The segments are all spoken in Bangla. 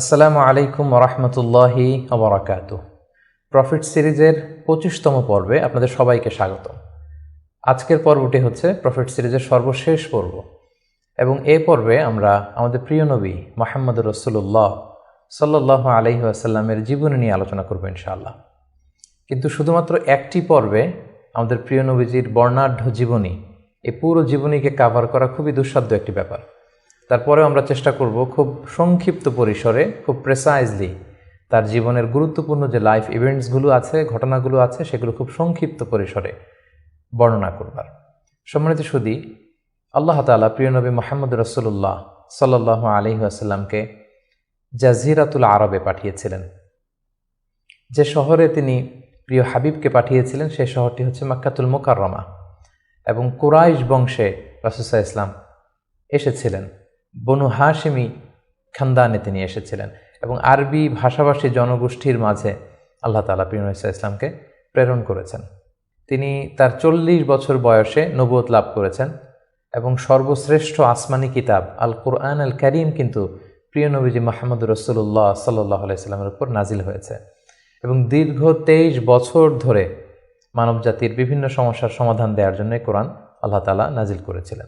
আসসালামু আলাইকুম রহমতুল্লাহি আবরাকাত প্রফিট সিরিজের পঁচিশতম পর্বে আপনাদের সবাইকে স্বাগত। আজকের পর্বটি হচ্ছে প্রফিট সিরিজের সর্বশেষ পর্ব। এবং এ পর্বে আমরা আমাদের প্রিয় নবী মোহাম্মদ রসুল্লাহ সাল্লাহ আলহি আসাল্লামের জীবনী নিয়ে আলোচনা করব ইনশাআল্লাহ। কিন্তু শুধুমাত্র একটি পর্বে আমাদের প্রিয় নবীজির বর্ণাঢ্য জীবনী এই পুরো জীবনীকে কাভার করা খুবই দুঃসাধ্য একটি ব্যাপার। তারপরেও আমরা চেষ্টা করব খুব সংক্ষিপ্ত পরিসরে, খুব প্রেসাইজলি তার জীবনের গুরুত্বপূর্ণ যে লাইফ ইভেন্টসগুলো আছে, ঘটনাগুলো আছে, সেগুলো খুব সংক্ষিপ্ত পরিসরে বর্ণনা করবার। সম্মানিত সুদী, আল্লাহ তালা প্রিয় নবী মোহাম্মদ রসুল্লাহ সাল্লাহ আলহি আসাল্লামকে জাজিরাতুল আরবে পাঠিয়েছিলেন। যে শহরে তিনি প্রিয় হাবিবকে পাঠিয়েছিলেন, সেই শহরটি হচ্ছে মাক্কাতুল মোকাররমা এবং কুরাইশ বংশে রাসুসা ইসলাম এসেছিলেন। বনু হাশিমি খানদানে তিনি এসেছিলেন এবং আরবি ভাষাভাষী জনগোষ্ঠীর মাঝে আল্লাহ তালা প্রিয়সা ইসলামকে প্রেরণ করেছেন। তিনি তার চল্লিশ বছর বয়সে নবুয়ত লাভ করেছেন এবং সর্বশ্রেষ্ঠ আসমানি কিতাব আল কোরআন আল করিম কিন্তু প্রিয় নবীজি মাহমুদ রসুল্লাহ সাল্লাহ আলাইস্লামের উপর নাজিল হয়েছে এবং দীর্ঘ তেইশ বছর ধরে মানবজাতির বিভিন্ন সমস্যার সমাধান দেওয়ার জন্য কোরআন আল্লাহ তালা নাজিল করেছিলেন।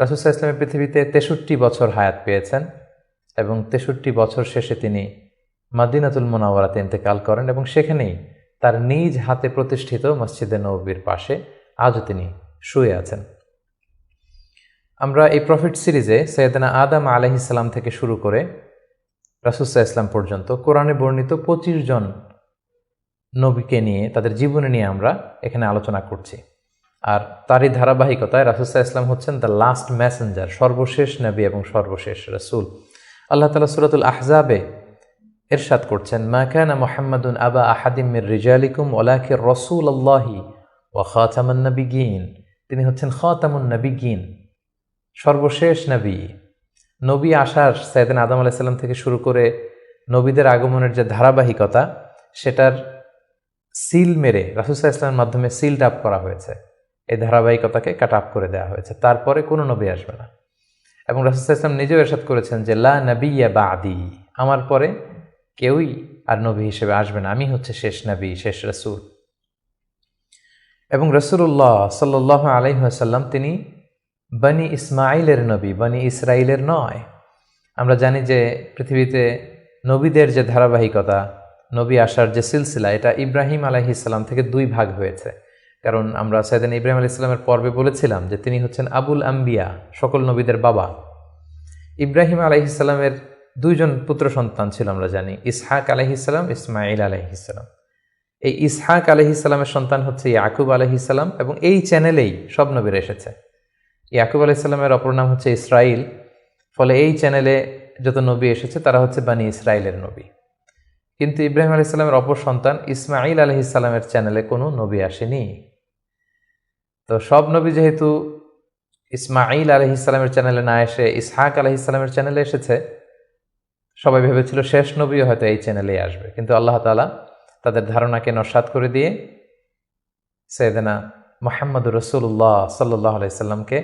রাসুসাহ ইসলামের পৃথিবীতে তেষট্টি বছর হায়াত পেয়েছেন এবং তেষট্টি বছর শেষে তিনি মাদিনাতুল মোনাওয়ারাতে ইন্তেকাল করেন এবং সেখানেই তার নিজ হাতে প্রতিষ্ঠিত মসজিদে নবীর পাশে আজও তিনি শুয়ে আছেন। আমরা এই প্রফিট সিরিজে সৈয়দনা আদাম আলহিসাল্লাম থেকে শুরু করে রাসুসাহ ইসলাম পর্যন্ত কোরআনে বর্ণিত পঁচিশ জন নবীকে নিয়ে, তাদের জীবনে নিয়ে আমরা এখানে আলোচনা করছি। আর তারই ধারাবাহিকতায় রাসুসাহ ইসলাম হচ্ছেন দ্য লাস্ট ম্যাসেঞ্জার সর্বশেষ নবী এবং সর্বশেষ রসুল। আল্লাহ তালা সুরাতুল আহজাবে এরশাদ করছেন মাকানা মোহাম্মদুন আবা আহাদিমির রিজালিকুম ওলাকির রসুল আল্লাহি ও খাতামান নবীগিন তিনি হচ্ছেন খাতামুন নবীগিন সর্বশেষ নবী। নবী আসার সাইদিন আদম আলাইসাল্লাম থেকে শুরু করে নবীদের আগমনের যে ধারাবাহিকতা, সেটার সিল মেরে রাসুসাহ ইসলামের মাধ্যমে সিলড আপ করা হয়েছে। এই ধারাবাহিকতাকে কাট আপ করে দেওয়া হয়েছে। তারপরে কোনো নবী আসবে না। এবং রাসুসাহ ইসলাম নিজেও এরশাদ করেছেন যে, লা নবিয়া বা আদি আমার পরে কেউই আর নবী হিসেবে আসবে না। আমি হচ্ছে শেষ নবী, শেষ রসুল। এবং রসুল্লাহ সাল্লাহ আলহিহাসাল্লাম তিনি বানি ইসমাইলের নবী, বানি ইসরাইলের নয়। আমরা জানি যে, পৃথিবীতে নবীদের যে ধারাবাহিকতা, নবী আসার যে সিলসিলা, এটা ইব্রাহিম আলাইহিসাল্লাম থেকে দুই ভাগ হয়েছে। কারণ আমরা সৈয়দিন ইব্রাহিম আলি ইসলামের পর্বে বলেছিলাম যে তিনি হচ্ছেন আবুল আম্বিয়া, সকল নবীদের বাবা। ইব্রাহিম আলাইহিসাল্লামের দুইজন পুত্র সন্তান ছিল আমরা জানি, ইসহাক আলহিসাল্লাম ইসমাইল আলহিসাল্লাম এই ইসহাক আলহিসাল্লামের সন্তান হচ্ছে ইয়াকুব আলহিসাল্লাম এবং এই চ্যানেলেই সব নবীর এসেছে। ইয়াকুব আলাইসাল্লামের অপর নাম হচ্ছে ইসরাইল ফলে এই চ্যানেলে যত নবী এসেছে তারা হচ্ছে বানি ইসরায়েলের নবী। কিন্তু ইব্রাহিম আলাইসাল্লামের অপর সন্তান ইসমাইল আলহিসাল্লামের চ্যানেলে কোনো নবী আসেনি। তো সব নবী যেহেতু ইসমাইল আলহিসাল্লামের চ্যানেলে না এসে, ইসহাক আলহিসাল্লামের চ্যানেলে এসেছে, সবাই ভেবেছিল শেষ নবীও হয়তো এই চ্যানেলেই আসবে। কিন্তু আল্লাহ তালা তাদের ধারণাকে নস্বাত করে দিয়ে সৈয়দনা মোহাম্মদ রসুল্লাহ সাল্লাহ আলাইসাল্লামকে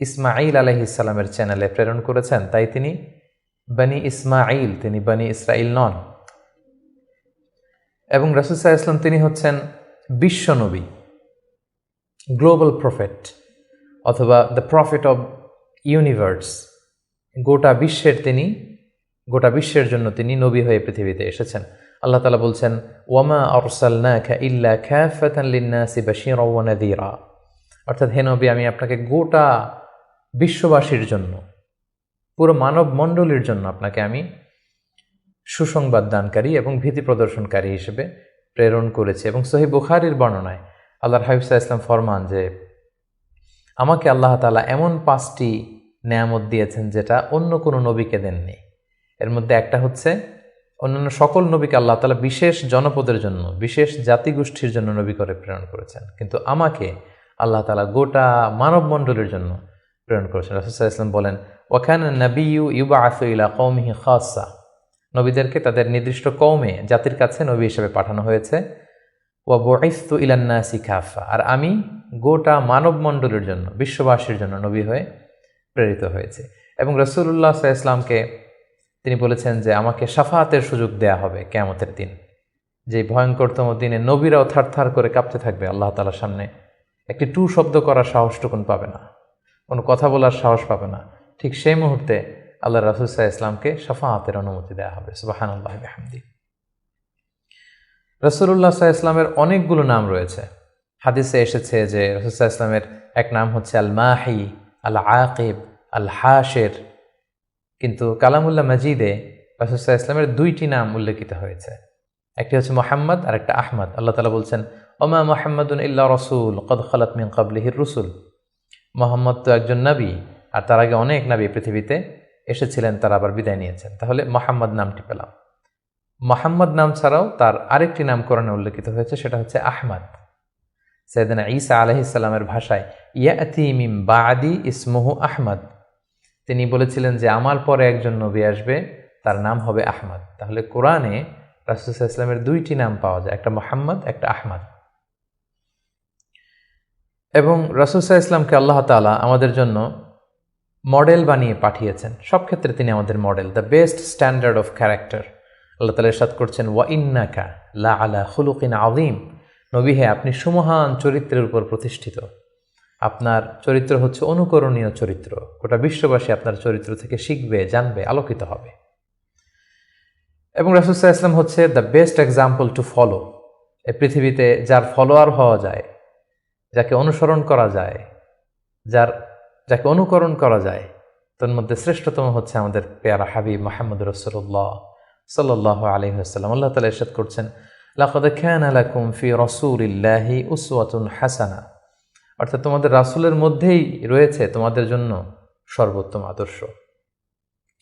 ইসমাইল আলহিসাল্লামের চ্যানেলে প্রেরণ করেছেন। তাই তিনি বানি ইসমাইল তিনি বানি ইসরাইল নন। এবং রসুসাহ ইসলাম তিনি হচ্ছেন বিশ্বনবী গ্লোবাল প্রফেট অথবা দ্য প্রফেট অব ইউনিভার্স গোটা বিশ্বের তিনি, গোটা বিশ্বের জন্য তিনি নবী হয়ে পৃথিবীতে এসেছেন। আল্লাহ তালা বলছেন, ওয়ামা আরসালনাকা ইল্লা খ্যাফাতাল্লিন্নাসি বাশীরা ওয়া নাযীরা অর্থাৎ হে নবী, আমি আপনাকে গোটা বিশ্ববাসীর জন্য, পুরো মানব মণ্ডলীর জন্য আপনাকে আমি সুসংবাদ দানকারী এবং ভীতি প্রদর্শনকারী হিসেবে প্রেরণ করেছি। এবং সহি বুখারির বর্ণনায় আল্লাহর হাবিবসা ইসলাম ফরমান যে, আমাকে আল্লাহ তালা এমন পাঁচটি নেয়ামত দিয়েছেন যেটা অন্য কোনো নবীকে দেননি। এর মধ্যে একটা হচ্ছে, অন্যান্য সকল নবীকে আল্লাহ তালা বিশেষ জনপদের জন্য, বিশেষ জাতিগোষ্ঠীর জন্য নবী করে প্রেরণ করেছেন। কিন্তু আমাকে আল্লাহ তালা গোটা মানব মণ্ডলের জন্য প্রেরণ করেছেন। রাসুসাহ ইসলাম বলেন ওখান নবী ইউবা আসইলা কৌমিহি খাসা নবীদেরকে তাদের নির্দিষ্ট কৌমে জাতির কাছে নবী হিসেবে পাঠানো হয়েছে। ও বয়স্তু ইলান্না শিখাফা আর আমি গোটা মানব মণ্ডলের জন্য, বিশ্ববাসীর জন্য নবী হয়ে প্রেরিত হয়েছে। এবং রসুল্লাহ ইসলামকে তিনি বলেছেন যে, আমাকে সাফাতের সুযোগ দেয়া হবে কেয়ামতের দিন। যে ভয়ঙ্করতম দিনে নবীরাও থার থার করে কাঁপতে থাকবে, আল্লাহ তালার সামনে একটি টু শব্দ করার সাহসটুকুন পাবে না। কোনো কথা বলার সাহস পাবে না। ঠিক সেই মুহূর্তে আল্লাহ রাসুসাহ ইসলামকে সাফাহাতের অনুমতি দেওয়া হবে। সুবাহান আল্লাহ হামদি রসুল্লাহ সাহা ইসলামের অনেকগুলো নাম রয়েছে। হাদিসে এসেছে যে রসুল্লাহ ইসলামের এক নাম হচ্ছে আল মাহি আল আকিব আল হাশের কিন্তু কালামুল্লাহ মজিদে রসুল্লাহ ইসলামের দুইটি নাম উল্লেখিত হয়েছে। একটি হচ্ছে মোহাম্মদ আর একটা আহমদ। আল্লাহ তালা বলছেন, ওমা মোহাম্মদুন ইল্লা রসুল, কদ খালাত মিন কাবলিহির রসুল। মোহাম্মদ তো একজন নবী, আর তার আগে অনেক নবী পৃথিবীতে এসেছিলেন, তারা আবার বিদায় নিয়েছেন। তাহলে মোহাম্মদ নামটি পেলাম। মোহাম্মদ নাম ছাড়াও তার আরেকটি নাম কোরআনে উল্লেখিত হয়েছে, সেটা হচ্ছে আহমদ। সৈয়দনা ঈসা আলহিসাল্লামের ভাষায়, ইয়াতি মিম বাদি ইসমহু আহমদ। তিনি বলেছিলেন যে, আমার পরে একজন নবী আসবে, তার নাম হবে আহমদ। তাহলে কোরআনে রাসুসাহ ইসলামের দুইটি নাম পাওয়া যায়, একটা মোহাম্মদ, একটা আহমদ। এবং রাসুসাহ ইসলামকে আল্লাহ তালা আমাদের জন্য মডেল বানিয়ে পাঠিয়েছেন। সব ক্ষেত্রে তিনি আমাদের model, the best standard of character. আল্লাহ তালা ইরশাদ করছেন ওয়া ইন্নাকা লা আলা খুলুকিন আদিম নবী হে, আপনি সুমহান চরিত্রের উপর প্রতিষ্ঠিত। আপনার চরিত্র হচ্ছে অনুকরণীয় চরিত্র। গোটা বিশ্ববাসী আপনার চরিত্র থেকে শিখবে, জানবে, আলোকিত হবে। এবং রাসুসাহ ইসলাম হচ্ছে the best example to follow এ পৃথিবীতে যার ফলোয়ার হওয়া যায়, যাকে অনুসরণ করা যায়, যার, যাকে অনুকরণ করা যায়, তার মধ্যে শ্রেষ্ঠতম হচ্ছে আমাদের পেয়ারা হাবিব মাহমুদ রসুল্লাহ সাল্লাহ আলহিহাস্লাম আল্লাহ তালা ইরশাদ করছেন, লাকদ খান আলাকুম ফি রসুলিল্লাহি উসওয়াতুন হাসানা। অর্থাৎ তোমাদের রাসুলের মধ্যেই রয়েছে তোমাদের জন্য সর্বোত্তম আদর্শ।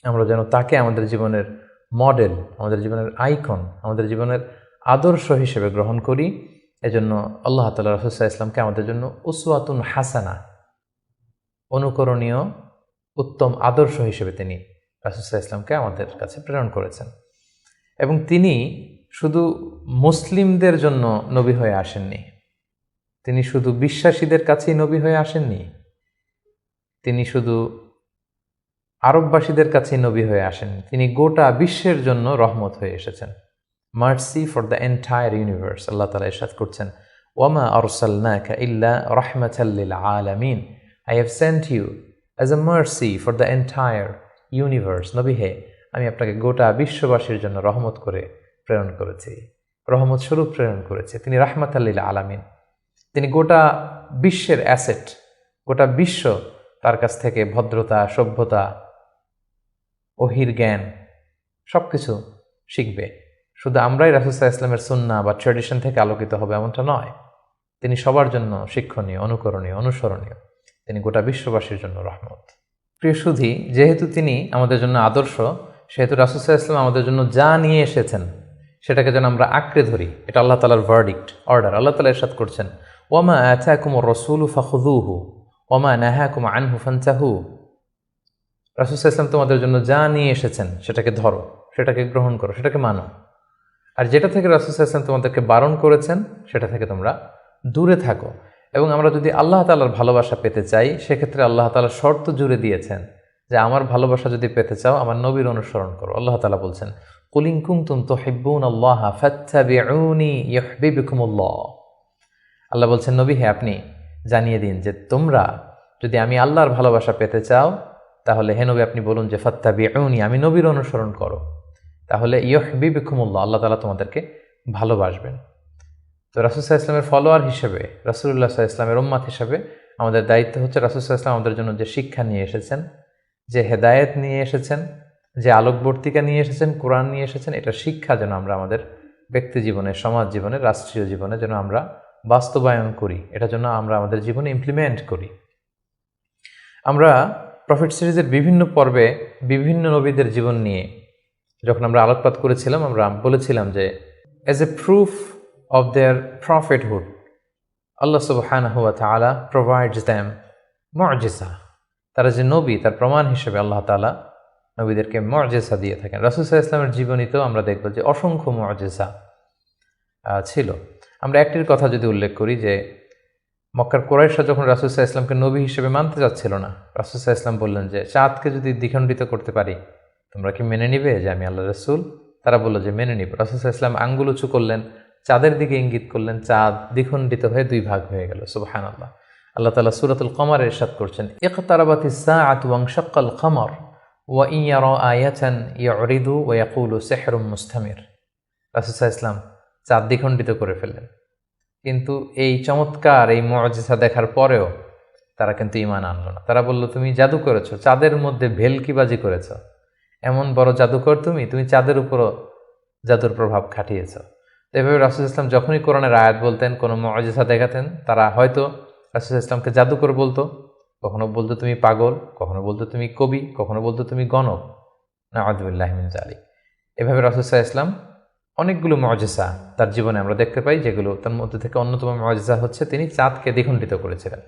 আমরা যেন তাকে আমাদের জীবনের মডেল, আমাদের জীবনের আইকন, আমাদের জীবনের আদর্শ হিসেবে গ্রহণ করি, এজন্য আল্লাহ তাল্লাহ রসুল্লাহ ইসলামকে আমাদের জন্য উসওয়াতুন হাসানা, অনুকরণীয় উত্তম আদর্শ হিসেবে তিনি রাসুসাহ ইসলামকে আমাদের কাছে প্রেরণ করেছেন। এবং তিনি শুধু মুসলিমদের জন্য নবী হয়ে আসেননি। তিনি শুধু বিশ্বাসীদের কাছেই নবী হয়ে আসেননি। তিনি শুধু আরববাসীদের কাছেই নবী হয়ে আসেননি তিনি গোটা বিশ্বের জন্য রহমত হয়ে এসেছেন। Mercy for the entire universe আল্লাহ তালা ইসাদ করছেন। ওয়ামা আরসাল্লাকা ইল্লা রহমাতাল্লিল আলামিন। I have sent you as a mercy for the entire universe নবী হে আমি আপনাকে গোটা বিশ্ববাসীর জন্য রহমত করে প্রেরণ করেছি। রহমত স্বরূপ প্রেরণ করেছে। তিনি রাহমাত আল্লিল আলামিন। তিনি গোটা বিশ্বের অ্যাসেট, গোটা বিশ্ব তার কাছ থেকে ভদ্রতা, সভ্যতা, অহির জ্ঞান সব কিছু শিখবে। শুধু আমরাই রাসুসাহ ইসলামের সুন্না বা ট্রেডিশন থেকে আলোকিত হবে এমনটা নয়। তিনি সবার জন্য শিক্ষণীয়, অনুকরণীয়, অনুসরণীয়। তিনি গোটা বিশ্ববাসীর জন্য রহমত। প্রিয় সুধি, যেহেতু তিনি আমাদের জন্য আদর্শ সেহেতু রাসুসাহ ইসলাম আমাদের জন্য যা নিয়ে এসেছেন, সেটাকে যেন আমরা আঁকড়ে ধরি। এটা আল্লাহ তালার ভার্ডিক্ট অর্ডার আল্লাহ তালা এরশাদ করছেন। ওমা আথাকুম রসুল ফাহুদুহু ওমা নাহাকুম আনহু ফানচাহু রাসুসাহ ইসলাম তোমাদের জন্য যা নিয়ে এসেছেন, সেটাকে ধরো, সেটাকে গ্রহণ করো, সেটাকে মানো। আর যেটা থেকে রাসুসাহ ইসলাম তোমাদেরকে বারণ করেছেন, সেটা থেকে তোমরা দূরে থাকো। এবং আমরা যদি আল্লাহ তালার ভালোবাসা পেতে চাই, সেক্ষেত্রে আল্লাহ তালা শর্ত জুড়ে দিয়েছেন যে আমার ভালোবাসা যদি পেতে চাও, আমার নবীর অনুসরণ করো। আল্লাহ তালা বলছেন কুলিংকুম তুম তো হিব্বুন আল্লাহ ইহবিবিকুমুল্লাহ আল্লাহ বলছেন, নবী, হে, আপনি জানিয়ে দিন যে তোমরা যদি আমি আল্লাহর ভালোবাসা পেতে চাও, তাহলে হে নবী, আপনি বলুন যে ফত্তা বিউনি আমি নবীর অনুসরণ করো। তাহলে ইহবিবিকুমুল্লাহ আল্লাহ তালা তোমাদেরকে ভালোবাসবেন। তো রাসুসাহ ইসলামের ফলোয়ার হিসেবে রাসুল্লাহ সাহা ইসলামের উম্মাত হিসেবে আমাদের দায়িত্ব হচ্ছে রাসুসাহ ইসলাম আমাদের জন্য যে শিক্ষা নিয়ে এসেছেন যে হেদায়েত নিয়ে এসেছেন, যে আলোকবর্তিকা নিয়ে এসেছেন, কোরআন নিয়ে এসেছেন, এটা শিক্ষা যেন আমরা আমাদের ব্যক্তি জীবনে, সমাজ জীবনে, রাষ্ট্রীয় জীবনে যেন আমরা বাস্তবায়ন করি এটা যেন আমরা আমাদের জীবনে ইমপ্লিমেন্ট করি আমরা প্রফিট সিরিজের বিভিন্ন পর্বে বিভিন্ন নবীদের জীবন নিয়ে যখন আমরা আলোকপাত করেছিলাম, আমরা বলেছিলাম যে as a proof prophethood. Allah subhanahu wa ta'ala provides them মর্জেসা তারা যে নবী, তার প্রমাণ হিসেবে আল্লাহ তালা নবীদেরকে মর্জেসা দিয়ে থাকেন। রাসুসাহ ইসলামের জীবনীতেও আমরা দেখব যে অসংখ্য মর্জেসা ছিল। আমরা একটির কথা যদি উল্লেখ করি যে মক্কার কোরাইশা যখন রাসুসাহ ইসলামকে নবী হিসেবে মানতে যাচ্ছিল না রাসুসাহ ইসলাম বললেন যে, চাঁদকে যদি দ্বিখণ্ডিত করতে পারি, তোমরা কি মেনে নিবে যে আমি আল্লাহ রসুল? তারা বলল যে, মেনে নিব। রাসুল ইসলাম আঙ্গুল উঁচু করলেন, চাঁদের দিকে ইঙ্গিত করলেন, চাঁদ দ্বিখণ্ডিত হয়ে দুই ভাগ হয়ে গেল সুবাহান আল্লাহ আল্লাহ তালা সুরাতুল কমার এরশাদ করছেন, ইকতারাবাতি সাআত ওয়াং শাক্কাল কমর ওয়া ইয়ার আয়াচান ইয়ারিদু ওয়া ইয়াকুলু সেহরুম মুস্তামির। রাসুসাহ ইসলাম চাঁদ দ্বিখণ্ডিত করে ফেললেন। কিন্তু এই চমৎকার, এই মজিসা দেখার পরেও তারা কিন্তু ইমান আনলো না। তারা বলল, তুমি জাদু করেছ, চাঁদের মধ্যে ভেলকিবাজি করেছ। এমন বড় জাদুকর তুমি তুমি চাঁদের উপরও জাদুর প্রভাব খাটিয়েছ। এভাবে রাসুল ইসলাম যখনই কোরআনের আয়াত বলতেন, কোনো মজিসা দেখাতেন, তারা হয়তো রাসুল ইসলামকে জাদুকর বলতো, কখনো বলতো তুমি পাগল, কখনো বলতো তুমি কবি, কখনো বলতো তুমি গণক। না আদুল্লাহমিন জালি এভাবে রাসুসাহ ইসলাম অনেকগুলো মজেসা তার জীবনে আমরা দেখতে পাই, যেগুলো তার মধ্যে থেকে অন্যতম মজেসা হচ্ছে তিনি চাঁদকে দ্বিখণ্ডিত করেছিলেন।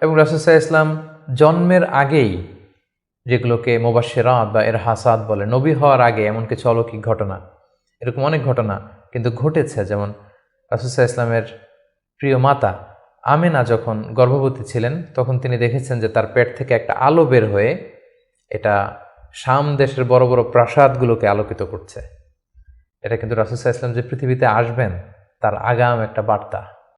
এবং রাসুসাহ ইসলাম জন্মের আগেই যেগুলোকে মোবাশেরাত বা এর হাসাদ বলে, নবী হওয়ার আগে এমন কিছু অলৌকিক ঘটনা, এরকম অনেক ঘটনা কিন্তু ঘটেছে। যেমন রাসুসাহ ইসলামের প্রিয় মাতা আমেনা যখন গর্ভবতী ছিলেন, তখন তিনি দেখেছেন যে তার পেট থেকে একটা আলো বের হয়ে এটা শাম দেশের বড় বড় প্রাসাদগুলোকে আলোকিত করছে। এটা কিন্তু রাসুসাহ ইসলাম যে পৃথিবীতে আসবেন, তার আগাম একটা বার্তা।